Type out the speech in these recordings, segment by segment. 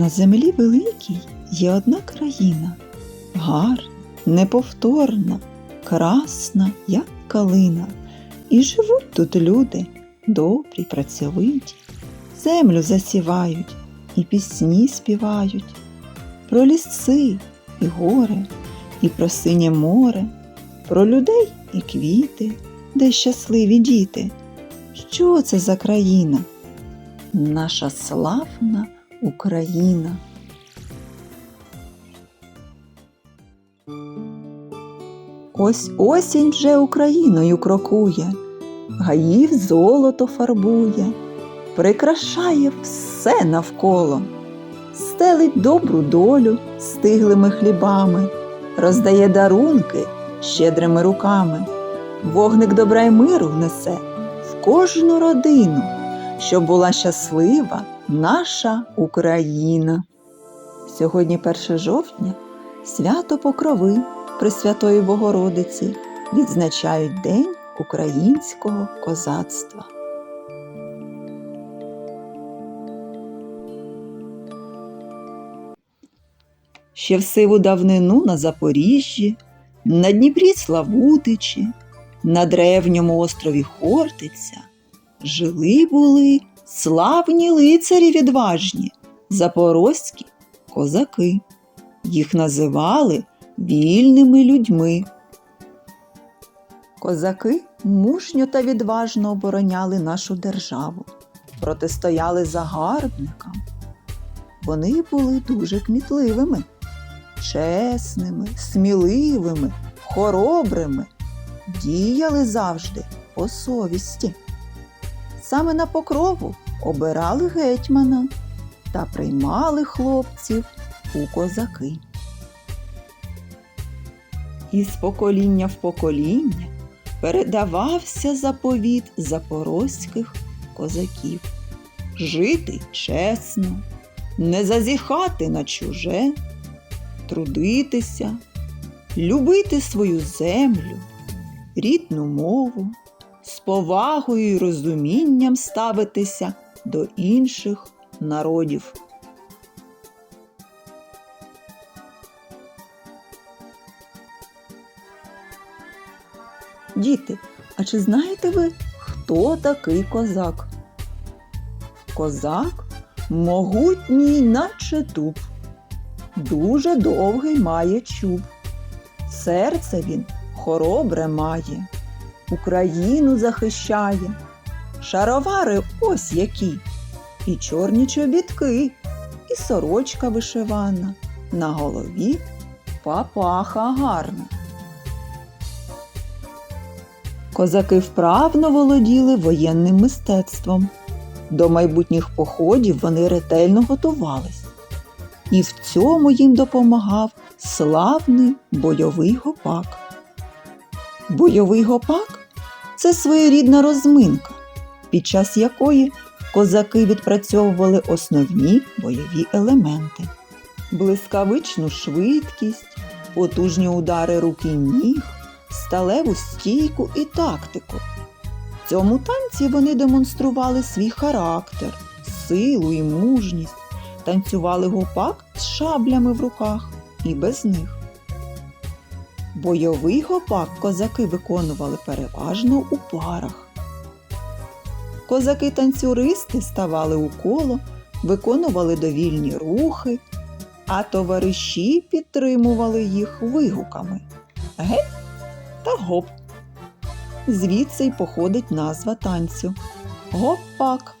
На землі великій є одна країна, гарна, неповторна, красна, як калина. І живуть тут люди добрі, працьовиті, землю засівають і пісні співають про ліси і гори, і про синє море, про людей і квіти, де щасливі діти. Що це за країна? Наша славна Україна. Ось осінь вже Україною крокує, гаїв золото фарбує, прикрашає все навколо, стелить добру долю стиглими хлібами, роздає дарунки щедрими руками, вогник добра й миру внесе в кожну родину, щоб була щаслива наша Україна. Сьогодні 1 жовтня свято Покрови Пресвятої Богородиці відзначають День українського козацтва. Ще в сиву давнину на Запоріжжі, на Дніпрі Славутичі, на древньому острові Хортиця жили були славні лицарі відважні, запорозькі козаки. Їх називали вільними людьми. Козаки мужньо та відважно обороняли нашу державу, протистояли загарбникам. Вони були дуже кмітливими, чесними, сміливими, хоробрими, діяли завжди по совісті. Саме на покрову обирали гетьмана та приймали хлопців у козаки. Із покоління в покоління передавався заповіт запорозьких козаків жити чесно, не зазіхати на чуже, трудитися, любити свою землю, рідну мову, з повагою і розумінням ставитися до інших народів. Діти, а чи знаєте ви, хто такий козак? Козак могутній, наче дуб, дуже довгий має чуб. Серце він хоробре має, Україну захищає. Шаровари ось які, і чорні чобітки, і сорочка вишивана, на голові папаха гарна. Козаки вправно володіли воєнним мистецтвом. До майбутніх походів вони ретельно готувались. І в цьому їм допомагав славний бойовий гопак. Бойовий гопак це своєрідна розминка, під час якої козаки відпрацьовували основні бойові елементи, блискавичну швидкість, потужні удари рук і ніг, сталеву стійку і тактику. В цьому танці вони демонстрували свій характер, силу і мужність, танцювали гопак з шаблями в руках і без них. Бойовий гопак козаки виконували переважно у парах. Козаки-танцюристи ставали у коло, виконували довільні рухи, а товариші підтримували їх вигуками Геть та гоп. Звідси й походить назва танцю гопак.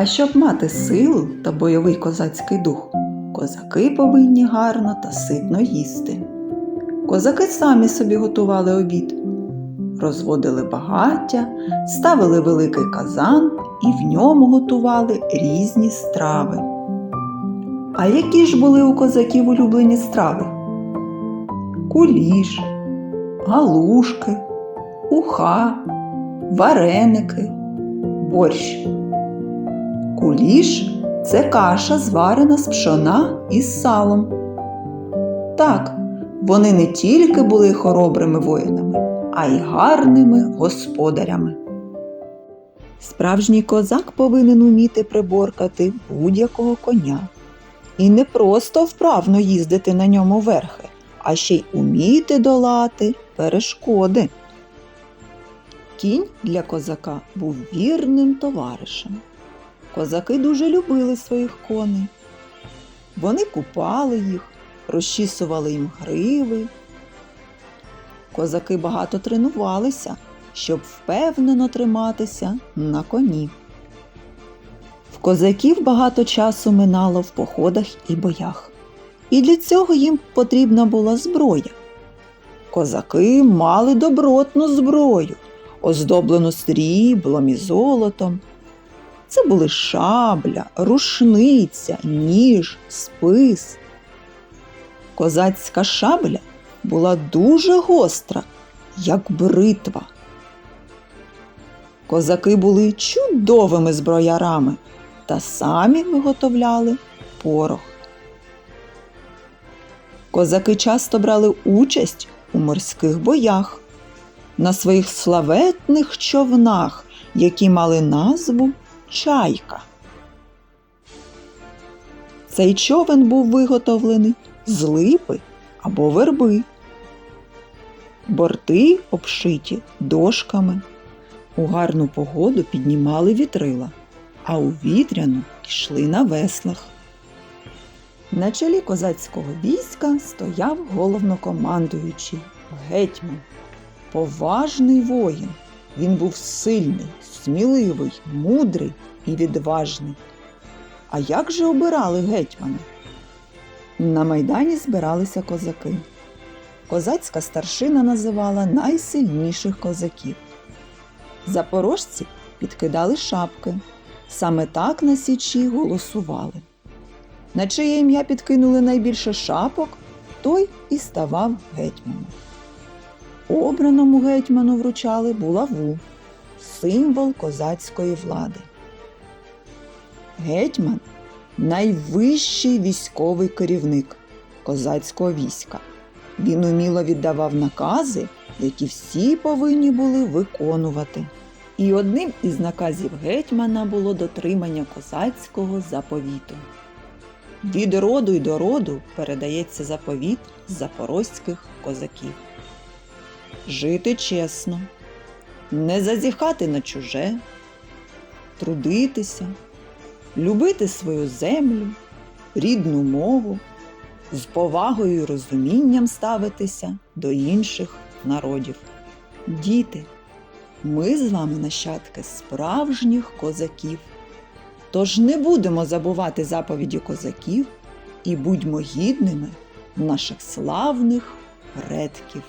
А щоб мати силу та бойовий козацький дух, козаки повинні гарно та ситно їсти. Козаки самі собі готували обід, розводили багаття, ставили великий казан і в ньому готували різні страви. А які ж були у козаків улюблені страви? Куліш, галушки, уха, вареники, борщ. Куліш це каша, зварена з пшона із салом. Так, вони не тільки були хоробрими воїнами, а й гарними господарями. Справжній козак повинен уміти приборкати будь-якого коня. І не просто вправно їздити на ньому верхи, а ще й уміти долати перешкоди. Кінь для козака був вірним товаришем. Козаки дуже любили своїх коней. Вони купали їх, розчісували їм гриви. Козаки багато тренувалися, щоб впевнено триматися на коні. В козаків багато часу минало в походах і боях. І для цього їм потрібна була зброя. Козаки мали добротну зброю, оздоблену сріблом і золотом. Це були шабля, рушниця, ніж, спис. Козацька шабля була дуже гостра, як бритва. Козаки були чудовими зброярами та самі виготовляли порох. Козаки часто брали участь у морських боях на своїх славетних човнах, які мали назву чайка. Цей човен був виготовлений з липи або верби. Борти обшиті дошками. У гарну погоду піднімали вітрила, а у вітряну йшли на веслах. На чолі козацького війська стояв головнокомандуючий гетьман, поважний воїн. Він був сильний, сміливий, мудрий і відважний. А як же обирали гетьмана? На майдані збиралися козаки. Козацька старшина називала найсильніших козаків. Запорожці підкидали шапки. Саме так на січі голосували. На чиє ім'я підкинули найбільше шапок, той і ставав гетьманом. Обраному гетьману вручали булаву, символ козацької влади. Гетьман найвищий військовий керівник козацького війська. Він уміло віддавав накази, які всі повинні були виконувати. І одним із наказів гетьмана було дотримання козацького заповіту. Від роду й до роду передається заповіт запорозьких козаків. Жити чесно, не зазіхати на чуже, трудитися, любити свою землю, рідну мову, з повагою і розумінням ставитися до інших народів. Діти, ми з вами нащадки справжніх козаків. Тож не будемо забувати заповіді козаків і будьмо гідними наших славних предків.